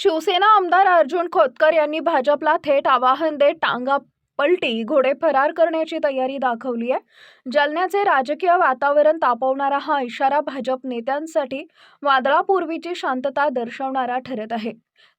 शिवसेना आमदार अर्जुन खोतकर यांनी भाजपला थेट आवाहन देत टांगा पलटी घोडे फरार करण्याची तयारी दाखवली आहे. जालन्याचे राजकीय वातावरण तापवणारा हा इशारा भाजप नेत्यांसाठी वादळापूर्वीची शांतता दर्शवणारा ठरत आहे.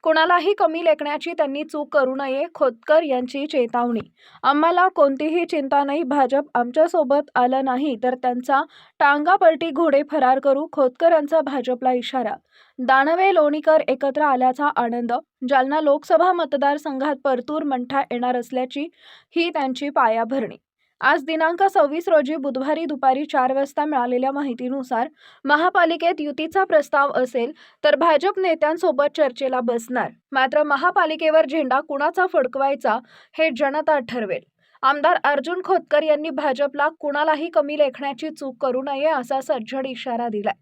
कुणालाही कमी लेखण्याची त्यांनी चूक करू नये खोतकर यांची चेतावणी. आम्हाला कोणतीही चिंता नाही भाजप आमच्यासोबत आलं नाही तर त्यांचा टांगापलटी घोडे फरार करू खोतकर यांचा भाजपला इशारा. दानवे लोणीकर एकत्र आल्याचा आनंद जालना लोकसभा मतदारसंघात परतूर मंठा येणार असल्याची ही त्यांची पायाभरणी. आज दिनांक सव्वीस रोजी बुधवारी दुपारी चार वाजता मिळालेल्या माहितीनुसार महापालिकेत युतीचा प्रस्ताव असेल तर भाजप नेत्यांसोबत चर्चेला बसणार. मात्र महापालिकेवर झेंडा कुणाचा फडकवायचा हे जनता ठरवेल. आमदार अर्जुन खोतकर यांनी भाजपला कुणालाही कमी लेखण्याची चूक करू नये असा सज्जड इशारा दिलाय.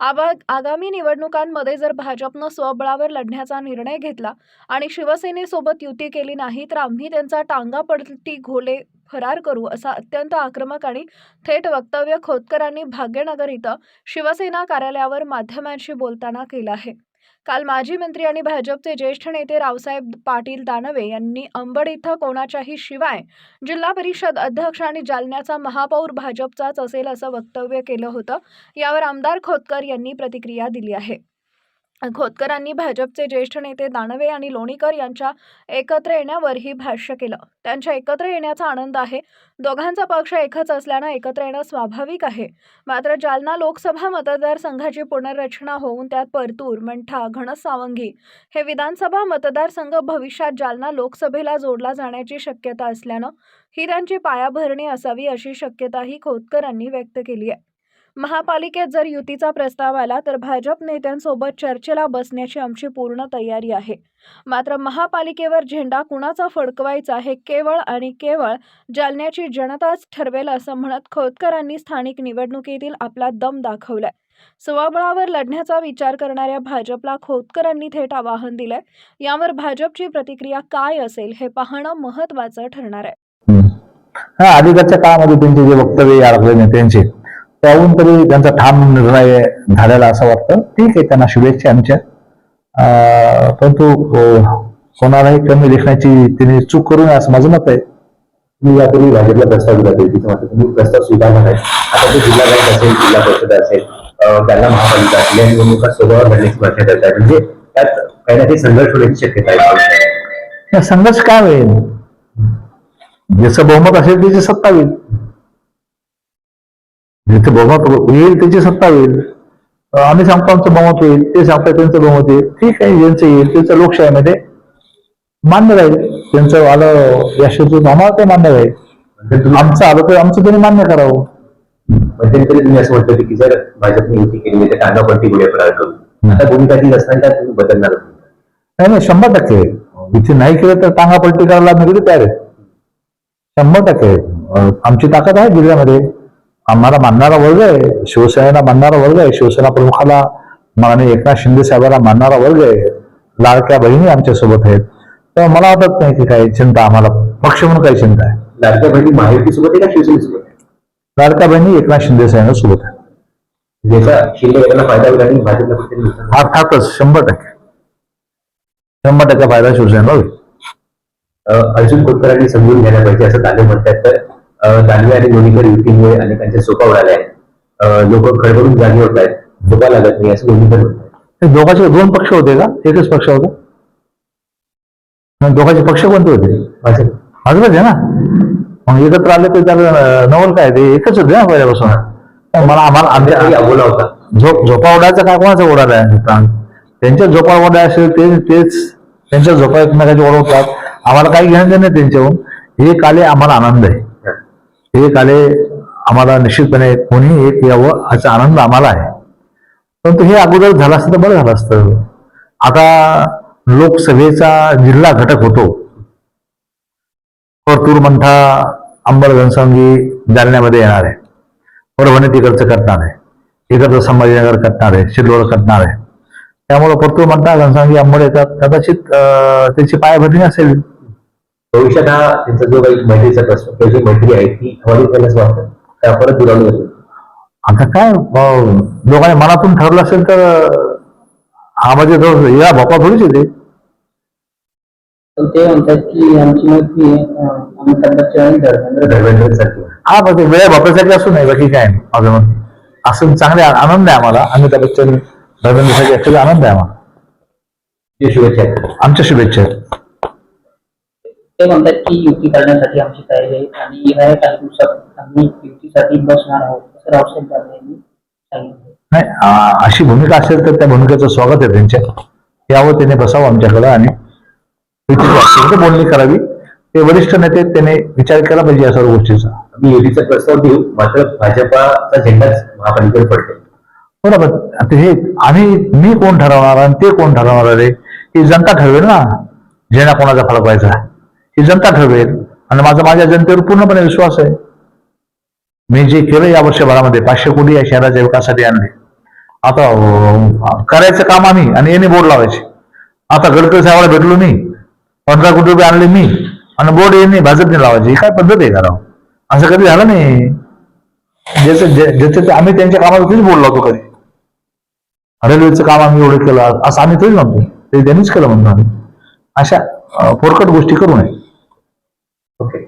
आबा आगामी निवडणुकांमध्ये जर भाजपनं स्वबळावर लढण्याचा निर्णय घेतला आणि शिवसेनेसोबत युती केली नाही तर आम्ही त्यांचा टांगा पडती घोले फरार करू असा अत्यंत आक्रमक आणि थेट वक्तव्य खोतकरांनी भाग्यनगर इथं शिवसेना कार्यालयावर माध्यमांशी बोलताना केलं आहे. काल माजी मंत्री आणि भाजपचे ज्येष्ठ नेते रावसाहेब पाटील दानवे यांनी अंबड इथं कोणाच्याही शिवाय जिल्हा परिषद अध्यक्ष आणि जालन्याचा महापौर भाजपचाच असेल असं वक्तव्य केलं होतं यावर आमदार खोतकर यांनी प्रतिक्रिया दिली आहे. खोतकरांनी भाजपचे ज्येष्ठ नेते दानवे आणि लोणीकर यांच्या एकत्र येण्यावरही भाष्य केलं. त्यांच्या एकत्र येण्याचा आनंद आहे. दोघांचा पक्ष एकच असल्यानं एकत्र येणं स्वाभाविक आहे. मात्र जालना लोकसभा मतदारसंघाची पुनर्रचना होऊन त्यात परतूर मंठा घनसावंगी हे विधानसभा मतदारसंघ भविष्यात जालना लोकसभेला जोडला जाण्याची शक्यता असल्यानं ही त्यांची पायाभरणी असावी अशी शक्यताही खोतकरांनी व्यक्त केली आहे. महापालिकेत जर युतीचा प्रस्ताव आला तर भाजप नेत्यांसोबत चर्चेला बसण्याची आमची पूर्ण तयारी आहे. मात्र महापालिकेवर झेंडा कुणाचा फडकवायचा हे केवळ आणि केवळ जालन्याची जनताच ठरवेल असं म्हणत खोतकरांनी स्थानिक निवडणुकीतील आपला दम दाखवलाय. स्वबळावर लढण्याचा विचार करणाऱ्या भाजपला खोतकरांनी थेट आवाहन दिलंय. यावर भाजपची प्रतिक्रिया काय असेल हे पाहणं महत्वाचं ठरणार आहे. हा अलीकडच्या काळामध्ये त्यांचे जे वक्तव्य अडकले नेत्यांचे त्याहून तरी त्यांचा ठाम निर्णय झालेला असं वाटतं. ठीक आहे त्यांना शुभेच्छा आमच्या. परंतु कोणालाही कमी लेखण्याची त्यांनी चूक करू नये असं माझं मत आहे. मी यापूर्वी भाजपला प्रस्ताव दिला तिथे मात्र तुम्ही प्रस्ताव स्वीकारला नाही. आता ते जिल्हा बँक असेल जिल्हा परिषद असेल त्यांना महापालिका असेल या निवडणुका सोबत लढण्याची शक्यता आहे म्हणजे त्यात काही ना काही संघर्ष होण्याची शक्यता आहे. संघर्ष काय होईल? ज्याचं बहुमत असेल त्याची सत्ता होईल. जिथे बहुमत येईल त्याची सत्ता होईल. अं, आम्ही सांगतो आमचं बहुमत होईल ते सांगतात त्यांचं बहुमत येईल ठीक आहे ज्यांचं येईल त्यांचं लोकशाहीमध्ये मान्य राहील. त्यांचं आलं यशातून आम्हाला ते मान्य राहील. म्हणजे आमचं आलं तर आमचं त्यांनी मान्य करावं? मध्यंतरी तुम्ही असं म्हणतो की जर भाजपने युती केली तर टांगा पलटी गुढे फरार करू. आता भूमिका ती त्यात तुम्ही बदलणार नाही नाही शंभर टक्के. इथे नाही केलं तर टांगा पलटी करायला आम्ही तयार आहे शंभर टक्के. आमची ताकद आहे जिल्ह्यामध्ये. आम्हाला मानणारा वर्ग आहे. शिवसेनेला मानणारा वर्ग आहे. शिवसेना प्रमुखाला माननीय एकनाथ शिंदे साहेबांना मानणारा वर्ग आहे. लाडक्या बहिणी आमच्यासोबत आहेत. तेव्हा मला वाटत नाही की काही चिंता आम्हाला. पक्ष म्हणून काही चिंता आहे. लाडक्या बहिणी महायुती सोबत आहे का शिवसेनेसोबत आहे? लाडक्या बहिणी एकनाथ शिंदे साहेबांसोबत आहे. ज्याचा शिंदे गटाला फायदा होईल आणि भाजपला कुठेतरी नुकसान होईल. अर्थातच शंभर टक्के. शंभर टक्के फायदा शिवसेनेला होईल. अर्जुन खोतकरांनी समजून घ्यायला पाहिजे असं दानवे म्हणतात. तर दानवे आणि लोणीकर युतीमुळे अनेकांच्या झोपा उडाल्या आहेत. लोक खडबडून जागी होत आहेत. झोपा लागत नाही असं लोणीकर म्हणतात हे दोघांचे दोन पक्ष होते का? एकच पक्ष होता? दोघांचे पक्ष कोणते होते? भाजप. भाजपच आहे ना? मग एकत्र आले तर त्याला नवल काय ते? एकच होते ना पहिल्यापासून. तर मला आम्हाला आमच्या अबोला होता. झोप झोपा उडायचा काय कोणाचा उडाला आहे? प्राण त्यांच्या झोपा उडाय असेल ते तेच त्यांच्या झोपा एकमेकाच्या ओढवतात आम्हाला काही घेणं देणं त्यांच्याहून. हे काले आम्हाला आनंद आहे. हे काले आम्हाला निश्चितपणे कोणी एक यावं याचा आनंद आम्हाला आहे. परंतु हे अगोदर झालं असतं तर बरं झालं असतं. आता लोकसभेचा जिल्हा घटक होतो. परतूर मंठा अंबर घनसंगी जालन्यामध्ये येणार आहे. परभणी तिकडचं करणार आहे. इकडचं संभाजीनगर करणार आहे. शिल्लोड करणार आहे. त्यामुळे परतूर मंठा घनसंगी अंबड येतात कदाचित त्याची पायाभरणी असेल. भविष्यात हा त्यांचा जो काही मैत्रीचा प्रश्न किंवा जी मैत्री आहे ती हवाली केल्याच वाटतं त्या परत दुरावली जाते आता काय दोघांनी मनातून ठरलं असेल तर हा म्हणजे जो या भोपा थोडीच येते. ते म्हणतात की आमची मैत्री आणि धर्मेंद्र हा पण वेळ वापरासाठी असू नाही बाकी काय नाही. माझं मत. असं चांगले आनंद आहे आम्हाला. अमिताभ बच्चन धर्मेंद्रसाठी ऍक्च्युली आनंद आहे आम्हाला. शुभेच्छा. आमच्या शुभेच्छा. ते म्हणतात की युती करण्यासाठी आमची तयारी आहे आणि येणाऱ्या काही दिवसात आम्ही युतीसाठी बसणार आहोत असं रावसाहेब दानवे यांनी सांगितलं. नाही आ- अशी भूमिका असेल तर त्या भूमिकेचं स्वागत आहे त्यांच्या. यावं त्याने बसावं आमच्याकडं आणि युतीची बोलणी करावी. ते वरिष्ठ नेते त्याने विचार केला पाहिजे या सर्व गोष्टीचा. आम्ही युतीचा प्रस्ताव देऊ मात्र भाजपाचा झेंडाच महापालिकेवर पडतो. बरोबर आता हे आम्ही मी कोण ठरवणार आणि ते कोण ठरवणार आहे ही जनता ठरवेल ना जेणा कोणाचा फरक व्हायचा. ही जनता ठरवेल आणि माझा माझ्या जनतेवर पूर्णपणे विश्वास आहे. मी जे केलं या वर्षभरामध्ये पाचशे कोटी या शहराच्या विकासासाठी आणले. आता करायचं काम आम्ही आणि यांनी बोर्ड लावायचे. आता गडकरी साहेबाला भेटलो मी. पंधरा कोटी रुपये आणले मी. आणि बोर्ड यांनी भाजपने लावायचे. ही काय पद्धत आहे करावं असं कधी झालं नाही. ज्याचं ज्याचं ते- आम्ही त्यांच्या कामावरतीच बोर्ड लावतो कधी. रेल्वेचं काम आम्ही एवढं केलं. असं आम्ही तरी म्हणतो. ते त्यांनीच केलं म्हणतो आम्ही. अशा पोरकट गोष्टी करू नये. okay.